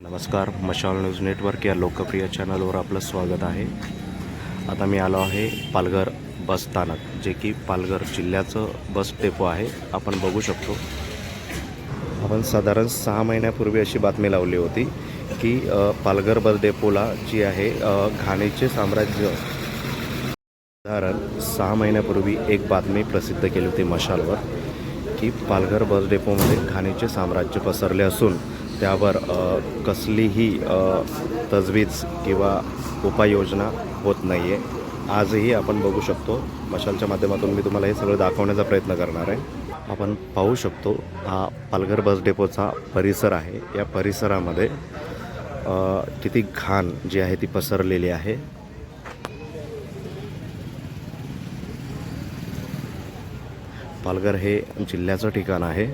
नमस्कार मशाल news network या लोकप्रिय चॅनलवर आपलं स्वागत आहे. आता मी आलो आहे पालघर बस स्थानक जे की पालघर जिल्ह्याचं बस डेपो आहे. आपण बघू शकतो. आपण साधारण सहा महिन्यापूर्वी अशी बातमी लावली होती की पालघर बस डेपोला जी आहे घाणीचे साम्राज्य. साधारण सहा महिन्यापूर्वी एक बातमी प्रसिद्ध केली होती मशालवर की पालघर बस डेपोमध्ये घाणीचे साम्राज्य पसरले असून त्यावर कसलीही तजवीज किंवा उपाययोजना होत नाही आहे आजही आपण बघू शकतो मशालच्या माध्यमातून मी तुम्हाला हे सगळं दाखवण्याचा प्रयत्न करणार आहे. आपण पाहू शकतो हा पालघर बस डेपोचा परिसर आहे. या परिसरामध्ये किती घाण जी आहे ती पसरलेली आहे. पालघर हे जिल्ह्याचं ठिकाण आहे.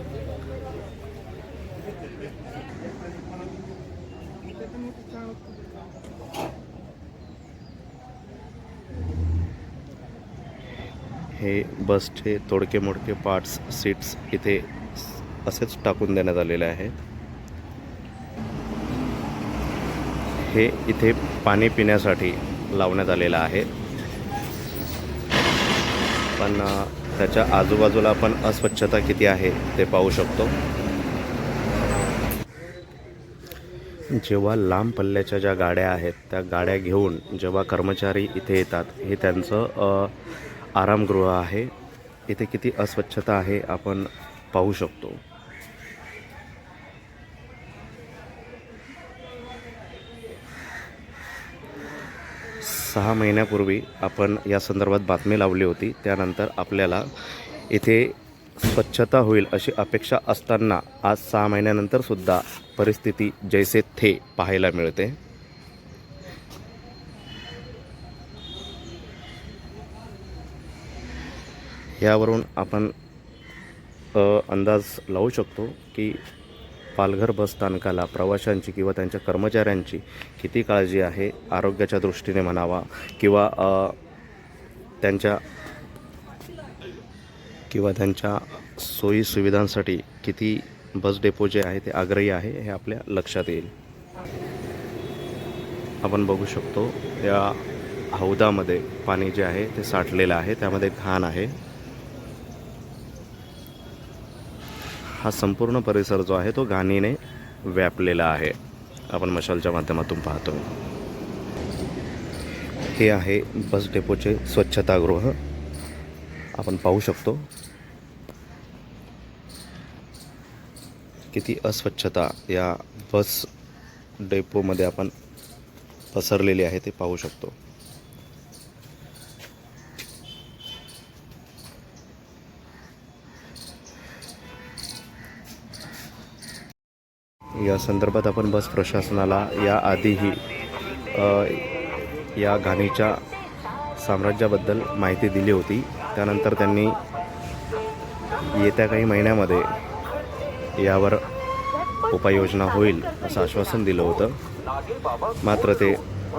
हे बसचे तोडके मोडके पार्ट्स सीट्स इथे असेच टाकून देण्यात आलेले आहेत हे इथे पाणी पिण्यासाठी लावण्यात आलेलं आहे. पण त्याच्या आजूबाजूला आपण अस्वच्छता किती आहे ते पाहू शकतो. जेव्हा लांब पल्ल्याच्या ज्या गाड्या आहेत त्या गाड्या घेऊन जेव्हा कर्मचारी इथे येतात हे त्यांचं आरामगृह आहे. इथे किती अस्वच्छता आहे आपण पाहू शकतो. सहा महिन्यापूर्वी आपण या संदर्भात बातमी लावली होती. त्यानंतर आपल्याला इथे स्वच्छता होईल अशी अपेक्षा असताना आज सहा महिन्यानंतरसुद्धा परिस्थिती जैसे थे पाहायला मिळते. यावरून आपण अंदाज लावू शकतो की पालघर बस स्थानकाला प्रवाशांची किंवा त्यांच्या कर्मचाऱ्यांची किती काळजी आहे आरोग्याच्या दृष्टीने म्हणावा किंवा त्यांच्या किंवा त्यांच्या सोयी सुविधांसाठी किती बस डेपो जे आहे ते आग्रही आहे हे आपल्या लक्षात येईल. आपण बघू शकतो या हौदामध्ये पाणी जे आहे ते साठलेलं आहे त्यामध्ये घाण आहे. हा संपूर्ण परिसर जो आहे तो घाणीने व्यापलेला आहे. आपण मशालच्या माध्यमातून पाहतो हे आहे बस डेपोचे स्वच्छतागृह. आपण पाहू शकतो किती अस्वच्छता या बस डेपोमध्ये आपण पसरलेली आहे ते पाहू शकतो. या संदर्भात आपण बस प्रशासनाला या आधीही या घाणीच्या साम्राज्याबद्दल माहिती दिली होती. त्यानंतर त्यांनी येत्या काही महिन्यामध्ये यावर उपाययोजना होईल असं आश्वासन दिलं होतं. मात्र ते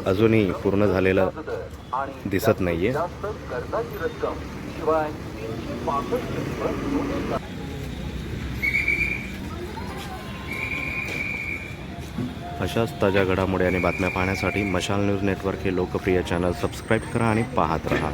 अजूनही पूर्ण झालेलं दिसत नाही आहे अशाच ताज्या घडामोडी आणि बातम्या पाहण्यासाठी मशाल न्यूज नेटवर्क हे लोकप्रिय चॅनल सबस्क्राईब करा आणि पाहत राहा.